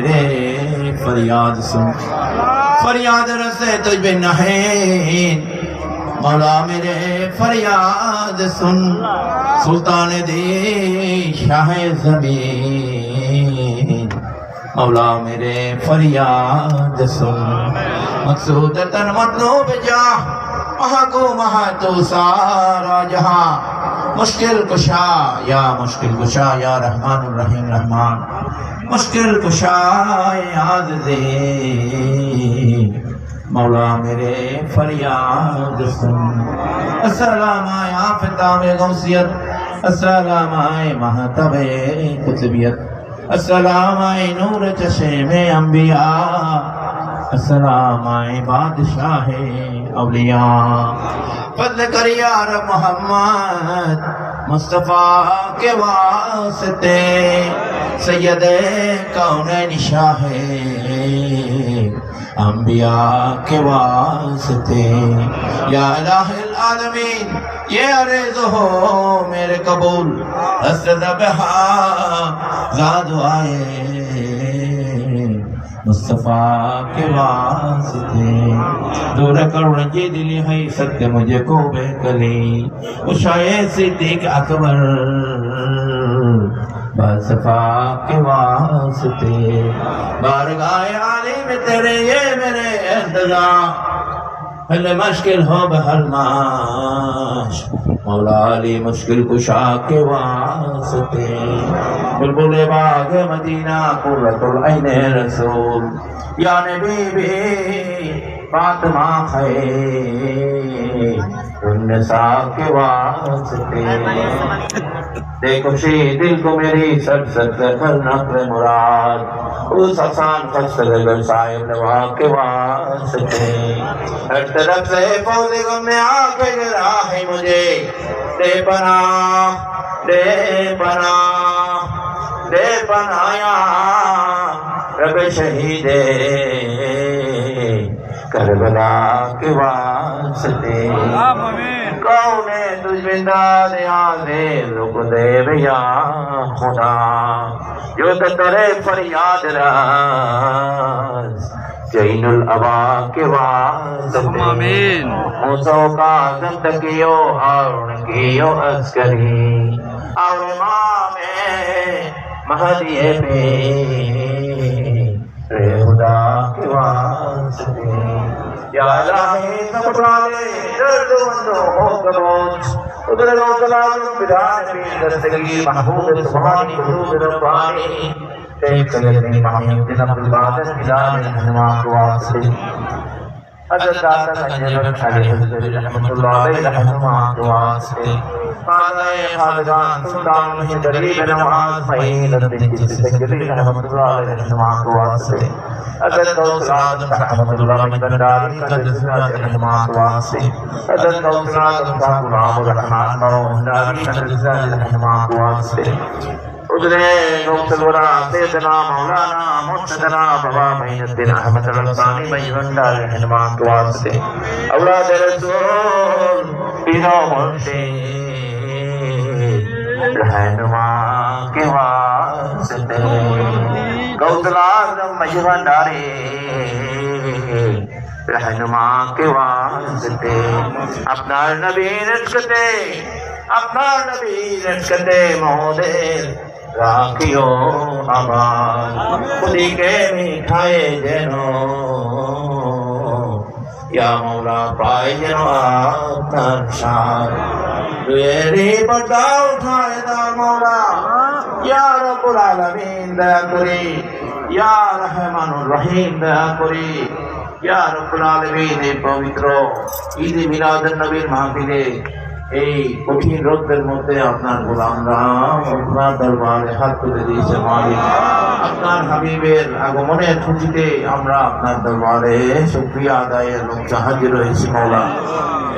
میرے فریاد سن۔ فریاد رسے تجھ بے نحین مولا میرے فریاد سن۔ سلطان دی شاہ زمین۔ مولا میرے فریاد سن۔ مقصود تن مطلوب جا مہا کو مہا تو سارا جہاں۔ मुश्किल कुशा या मुश्किल कुशा या रहमान रहीम रहमान मुश्किल कुशा याद दे मौला मेरे फरियाद सुन अस्सलाम या फिताम गौसियत अस्सलाम महतब कुतबियत अस्सलाम नूर चशे में अंबिया اسلام آئے بادشاہ اولیاء۔ فضل کر یار محمد مصطفیٰ کے واسطے۔ سید کون نشاہ انبیاء کے واسطے۔ یا الہ العالمین، یہ عرض ہو میرے قبول۔ حسد بہا زاد آئے۔ مصطفیٰ کے واسطے۔ دو رکڑ یہ جی دلی ہے ست مجھے کو بہکلی اشائے صدیق اکبر۔ بصفا کے واسطے۔ بارگاہ عالی میں تیرے یہ میرے انتظام مشکل ہو بہرماش مولا علی مشکل کشا کے واسطے۔ بلبل باغ مدینہ قرۃ العین رسول۔ یا نبی بھی فاطمہ ہے انسا کے واسطے دیکھو شی، دل کو میری سب سد پر نقل مراد۔ اس آسان خستر گر صاحب نوا کے واسطے ہر طرف سے پودے گم میں آگے گر گرا مجھے۔ دے پنا دے پنا دے پنایا رب شہیدے۔ کربلا کے واسطے کون تجھ داد آدھے رک دے بیا خدا جو تترے پر یاد راز جین الابا کے واسطے موسو کا زندگیو ہارون کیو عسکری اور امام مہدی پیر خدا کے واسطے یا الہی سبڑا لے درد مندوں ہو کروز ادھر لو کلام بیدار بھی دستگی محبوب سبحانی حضور ربانی تیک لیتنی محمد جنب البادر بلال انہما کے واسطے حضرت داتا سنجد علیہ حضرت رحمت اللہ علیہ رحمت اللہ قال يا خالدان سلطان الدليل بن معاذ فإن الدين سجلي رحمة الله عليه جماعة واسي أدد دوس آدم رحمة الله من داري قد سنات رحمة واسي أدد دوس آدم تاكل عام الرحمن مرون داري قد سنات رحمة واسي ادري نقطة الوراء سيدنا مولانا مرتدنا بابا مين الدين أحمد الرباني مجنون دار حلمان واسطة أولاد رسول بنا مرتين रहनुमा के वास्ते गौसला आजम मजबंदारे रहनुमा के वास्ते अपना नबी रखते अपना नबी रखते मोहदेर রাখিও আমার খুদিকে মিঠায়ে যেন ইয়া মৌলা পাই যেন আপনার সার দয়া করে। ইয়া দয়া করে। এই পবিত্র ঈদ মিলাদুন নবীর মাহফিলে এই কঠিন রোগের মধ্যে আপনার গোলামরা আপনার দরবারে হাত তুলে দিয়েছে মালিক। আপনার হাবিবের আগমনের খুশিতে আমরা আপনার দরবারে শুক্রিয়া আদায়ের লোক হাজির রয়েছি মৌলা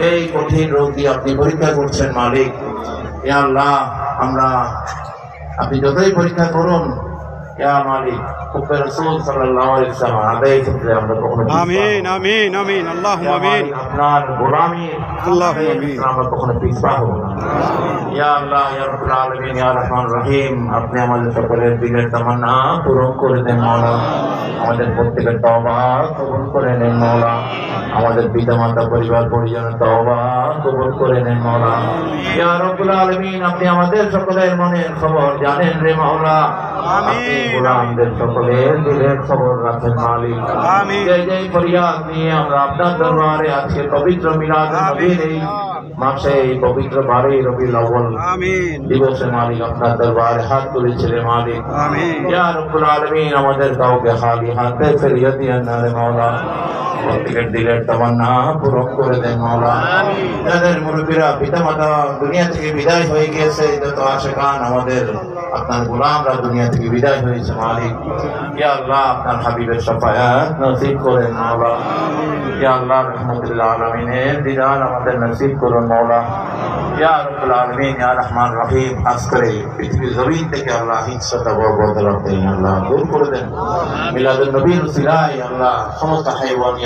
এই কঠিন রোগ দিয়ে আপনি পরীক্ষা করছেন মালিক। এ আল্লাহ আমরা আপনি যতই পরীক্ষা করুন ইয়া মালিক আমরা কখনো ইয়া আপনার গোলামি আমরা পিছপা হব না। ইয়া ইয়া আপনি আমাদের সকলের দিলের তামান্না পূরণ করে দেন আমাদের প্রত্যেকের তওবা কবুল করে নেন মাওলা। আমাদের পিতা মাতা পরিবার পরিজনের তওবা কবুল করে নেন মাওলা। ইয়া রাব্বুল আলামিন আপনি আমাদের সকলের মনের খবর জানেন রে মাওলা। গোলামদের সকলের দিলের খবর রাখেন মালিক। যে যে ফরিয়াদ নিয়ে আমরা আপনার দরবারে আজকে পবিত্র মিলাদ নবীর এই মাসে এই পবিত্র বারে আউয়াল আমিন। দিবসে মালিক আপনার দরবারে হাত তুলেছিলেন মালিক। ইয়া রব্বুল আলামিন আমাদের কাউকে খালি হাতে ফেরিয়ে দিয়েন না রে মাওলা। প্রত্যেকের দিলের তামান্না পূরণ করে দেন মাওলা যাদের মুরব্বীরা পিতা মাতা দুনিয়া থেকে বিদায় হয়ে গিয়েছে যত আশেকান আমাদের আপনার গোলামরা দুনিয়া থেকে বিদায় হয়েছে মালিক ইয়া আল্লাহ আপনার হাবিবের সফায়াত নসিব করেন মাওলা ইয়া আল্লাহ রহমতুল্লাহ আলমিনের দিদার আমাদের নসিব করুন মাওলা ইয়া রব্বুল আলামিন ইয়া রহমান রহিম খাস করে পৃথিবীর জমিন থেকে আল্লাহ হিংসতা বরবদলত আল্লাহ দূর করে দেন মিলাদুল নবীর সিলাই আল্লাহ সমস্ত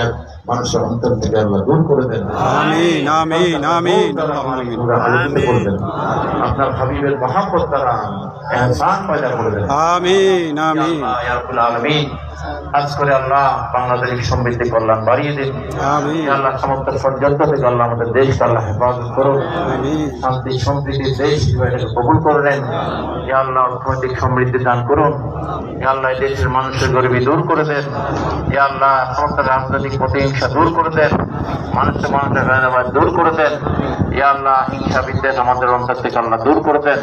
হাইওয়ানিয়াত মানুষের অন্তর থেকে আল্লাহ দূর করে দেন। আমিন আমিন আমিন আমিন। আপনার হাবিবের মহাব্বত দ্বারা পয়দা করে দেন। আমিন আমিন। ইয়া আজ করে আল্লাহ বাংলাদেশের সমৃদ্ধি কল্যাণ বাড়িয়ে দিন। আল্লাহ সমস্ত ষড়যন্ত্র থেকে আল্লাহ আমাদের দেশকে আল্লাহ হেফাজত করুন শান্তি সমৃদ্ধির দেশ এটাকে কবুল করে নেন। ইয়া আল্লাহ অর্থনৈতিক সমৃদ্ধি দান করুন। ইয়া আল্লাহ দেশের মানুষের গরিবি দূর করে দেন। ইয়া আল্লাহ সমস্ত রাজনৈতিক প্রতিহিংসা দূর করে দেন। মানুষের মানুষের ভেদাভেদ দূর করে দেন। ইয়া আল্লাহ হিংসা বিদ্বেষ আমাদের অন্তর থেকে আল্লাহ দূর করে দেন।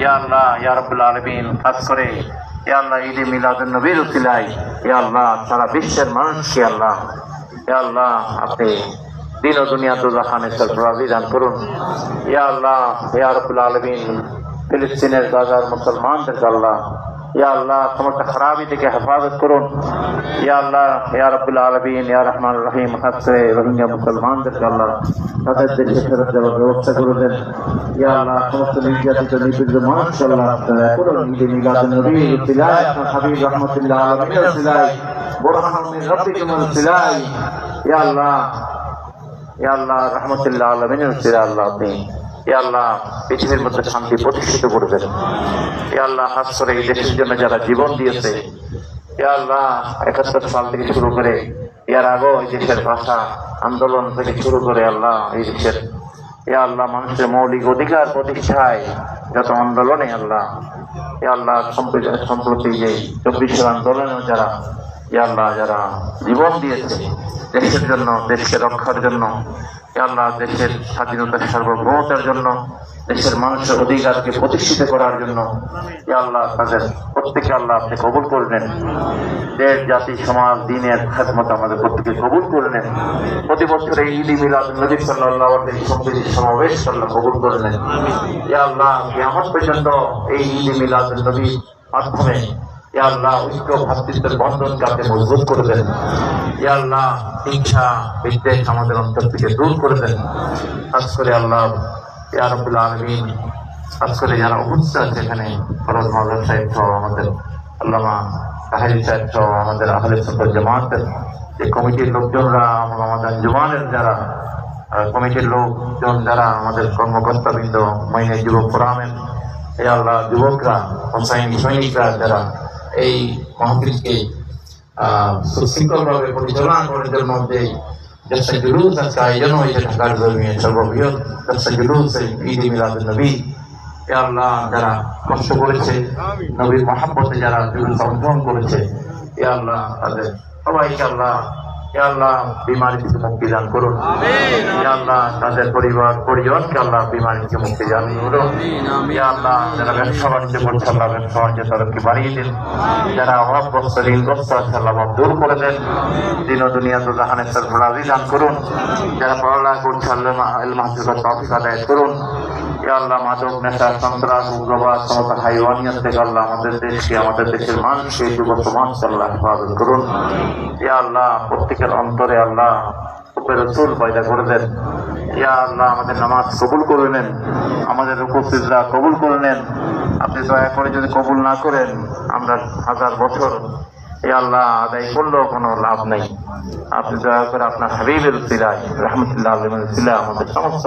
ইয়া আল্লাহ ইয়া রব্বুল আলামিন খাস করে। ইয়া আল্লাহ ঈদে মিলাদুন নবীর উসিলাই এ আল্লাহ, সারা বিশ্বের মানুষকে আল্লাহ। এ আল্লাহ, আপনি দিন ও দুনিয়া দুজাহানের সরবরাহি দান করুন। ইয়া আল্লাহ ইয়া রব্বুল আলমিন ফিলিস্তিনের গাজার মুসলমানদের আল্লাহ ইয়া আল্লাহ সমস্ত খারাপি থেকে হেফাজত করুন ইয়া আল্লাহ ইয়া রব্বুল আলামিন ইয়া রহমান রহিম খাসে রোহিঙ্গা মুসলমানদের আল্লাহ তাদের দেশে ফেরত যাওয়ার ব্যবস্থা করে দেন ইয়া আল্লাহ সমস্ত নির্যাতিত নিপীড়িত মানুষ আল্লাহ আপনারা করুন ঈদে মিলাদুন নবী সিলাই আপনার হাবিব রহমতুল্লাহ আলামিনের সিলাই বোরহানুল মিন রাব্বিকুমুল সিলাই ইয়া আল্লাহ ইয়া আল্লাহ রহমতুল্লাহ আলমিনের সিরা আল্লাহ আপনি আল্লাহ, পৃথিবীর মধ্যে শান্তি প্রতিষ্ঠিত করবেন। এ আল্লাহ, হাস করে এই দেশের জন্য যারা জীবন দিয়েছে ইয়া আল্লাহ, একাত্তর সাল থেকে শুরু করে ইয়ার আগেও এই দেশের ভাষা আন্দোলন থেকে শুরু করে আল্লাহ এই দেশের ইয়া আল্লাহ, মানুষের মৌলিক অধিকার প্রতিষ্ঠায় যত আন্দোলনে আল্লাহ ইয়া আল্লাহ, সম্প্রতি যে চব্বিশের আন্দোলনে যারা আল্লাহ, যারা জীবন দিয়েছে দেশের জন্য দেশকে রক্ষার জন্য আল্লাহ, দেশের স্বাধীনতার সার্বভৌমতার জন্য, দেশের মানুষের অধিকারকে প্রতিষ্ঠিত করার জন্য আল্লাহ, তাদের প্রত্যেকে আল্লাহ আপনি কবুল করে নেন। দেশ, জাতি, সমাজ, দিনের খেদমত আমাদের প্রত্যেকে কবুল করে নেন। প্রতি বছর এই ঈদ মিলাদ নবী সাল্লাহ সম্প্রীতি সমাবেশ আল্লাহ কবুল করে নেন। আল্লাহ আমার পর্যন্ত এই ঈদ মিলাদ নবীর মাধ্যমে হিংসা আমাদের অন্তর থেকে দূর করে দেন। করে আল্লাহ করে যারা আমাদের আমাদের যে কমিটির লোকজনরা আমাদের জুমানের যারা কমিটির লোকজন যারা আমাদের কর্মকর্তাবৃন্দ মহিলা যুবক ফোরামের এই আল্লাহ, যুবকরা সৈনিকরা যারা এই মাহফিলকে সুশৃঙ্খলভাবে পরিচালনা করে জন্য যে জলসা জুলুস আজকে আয়োজন হয়েছে ঢাকার জমিয়ে সর্ববৃহৎ নবী। আল্লাহ, যারা কষ্ট করেছে, নবীর মহাব্বতে যারা জুলুস অংশগ্রহণ করেছে আল্লাহ, তাদের সবাইকে আল্লাহ বিমারি থেকে মুক্তি দান করুন। আল্লাহ তাদের পরিবার পরিজনকে আল্লাহ বিমারি থেকে মুক্তি দান করুন। আল্লাহ যারা ব্যবসা বাণিজ্য করছে আল্লাহ ব্যবসা বাণিজ্য তাদেরকে বাড়িয়ে দিন। যারা অভাবগ্রস্ত ঋণগ্রস্ত আছে আল্লাহ অভাব দূর করে দেন। দিন ও দুনিয়া তো জাহানের দান করুন। যারা পড়ালেখা করছে আল্লাহ তফিক আদায় করুন। আল্লাহ মাদক, নেশা, সন্ত্রাস, উগ্রবাদ সমস্ত হাইওয়ানিয়াত থেকে আল্লাহ আমাদের দেশকে, আমাদের দেশের মানুষকে যুব সমাজ আল্লাহ হেফাজত করুন। এ আল্লাহ, প্রত্যেকের অন্তরে আল্লাহ হুব্বে রসুল পয়দা করে দেন। ইয়া আল্লাহ, আমাদের নামাজ কবুল করে নেন। আমাদের উপস্থিতরা কবুল করে নেন। আপনি দয়া করে যদি কবুল না করেন, আমরা হাজার বছর এ আল্লাহ আদায় করলেও কোনো লাভ নেই। আপনি দয়া করে আপনার হাবিবের উসিলায়, রহমতুল্লাহ আলমের উসিলা আমাদের সমস্ত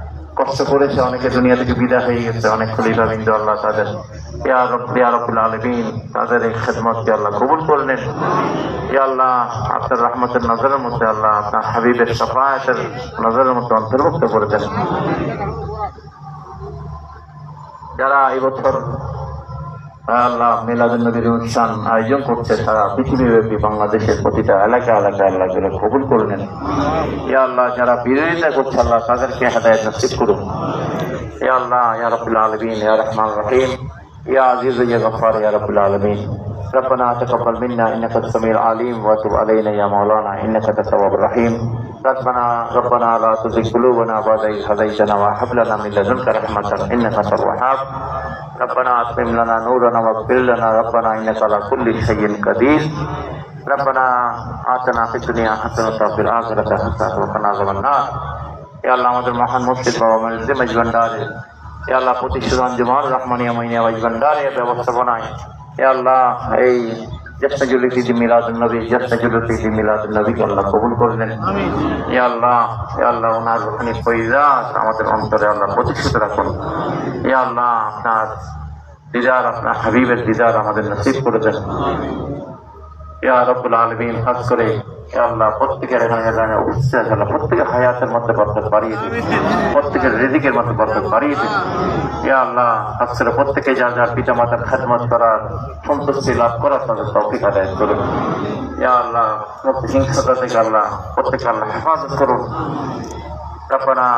কষ্ট করেছে অনেকে দুনিয়া থেকে বিদায় হয়ে গেছে। অনেক খলিফা বিন্দু আল্লাহ তাদের, ইয়া ইয়া আলামিন, তাদের এই খেদমতকে আল্লাহ কবুল করলেন। ইয়া আল্লাহ, আপনার রহমতের নজরের মধ্যে আল্লাহ আপনার হাবিবের সাফায়াতের নজরের মধ্যে অন্তর্ভুক্ত করে দেন। যারা এবছর আল্লাহ মিলাদুল নবীর অনুষ্ঠান আয়োজন করছে তারা পৃথিবীব্যাপী বাংলাদেশের প্রতিটা এলাকা এলাকা আল্লাহ করে কবুল করে নেন ইয়া আল্লাহ যারা বিরোধিতা করছে আল্লাহ তাদেরকে হেদায়ত নসিব করুন ইয়া আল্লাহ ইয়া রাব্বুল আলামিন ইয়া রহমান রহিম ইয়া আজিজ ইয়া গফফার ইয়া রাব্বুল আলামিন ربنا تقبل منا انك السميع العليم وتب علينا يا مولانا انك انت التواب الرحيم ربنا ربنا لا تزغ قلوبنا بعد إذ هديتنا وهب لنا من لدنك رحمة انك انت الوهاب ربنا اتمم لنا نورنا واغفر لنا ربنا انك على كل شيء قدير ربنا آتنا في الدنيا حسنة وفي الآخرة حسنة وقنا عذاب النار يا الله আমাদের মহান মুর্শিদ বাবা মসজিদ মজবান্ডারে ইয়া আল্লাহ প্রতিষ্ঠিত আঞ্জুমান রহমানিয়া মাইনিয়া মজবান্ডারে ব্যবস্থাপনায় ইয়া আল্লাহ এই নবী নবীকে আল্লাহ কবুল করলেন। ইয়া আল্লাহ ইয়া আল্লাহ ওনার আমাদের অন্তরে আল্লাহ প্রতিষ্ঠিত রাখুন। ইয়া আল্লাহ আপনার দিদার আপনার হাবিবের দিদার আমাদের নসিব করেছেন। দেন ইয়া রব্বুল আলামিন খাস করে আল্লাহ প্রত্যেকের এখানে এখানে উপস্থিত আছে আল্লাহ প্রত্যেকের হায়াতের মধ্যে বরকত বাড়িয়ে দিন প্রত্যেকের রিজিকের মধ্যে বরকত বাড়িয়ে দিন ইয়া আল্লাহ খাস করে প্রত্যেকে যার যার পিতা মাতার খেদমত করার সন্তুষ্টি লাভ করার তাদের তৌফিক আদায় করুন ইয়া আল্লাহ হিংসতা থেকে আল্লাহ প্রত্যেকে আল্লাহ হেফাজত করুন ربنا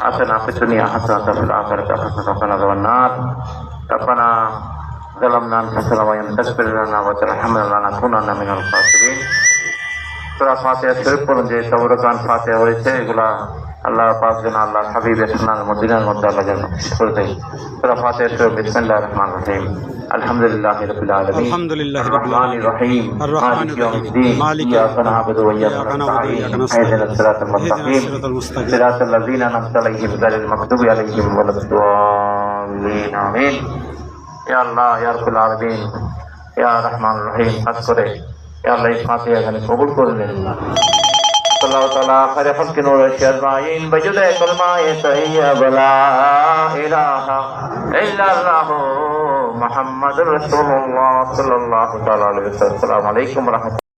آتنا في الدنيا حسنة وفي الآخرة حسنة وقنا عذاب النار ربنا ظلمنا أنفسنا وإن تغفر لنا وترحمنا لنكونن من الخاسرين সুরা ফাতিহা শরীফ পড়ুন যে তবরকান ফাতিহা হয়েছে এগুলা আল্লাহ পাক যেন আল্লাহ হাবিবের সোনার মদিনার মধ্যে আল্লাহ যেন করে দেয় সুরা ফাতিহা শরীফ বিসমিল্লাহির রহমানির রহিম আলহামদুলিল্লাহি রাব্বিল আলামিন আলহামদুলিল্লাহি রাব্বিল الرحمن الرحيم الرحمن مالك يوم الرحيم. الدين مالك إياك يوم نعبد وإياك إياك نعبد وإياك نستعين نستعين. اهدنا الصراط اهدنا المستقيم الصراط المستقيم. صراط الذين أنعمت عليهم غير المغضوب عليهم ولا الضالين آمين يا الله يا رب العالمين يا رحمن الرحيم খাস করে يا الله এই ফাতিহা এখানে কবুল করে নিন الله تعالى خير خلق نور الشرعين بجد كلمة طيب لا إله إلا الله محمد رسول الله صلى الله تعالى عليه وسلم السلام عليكم ورحمة الله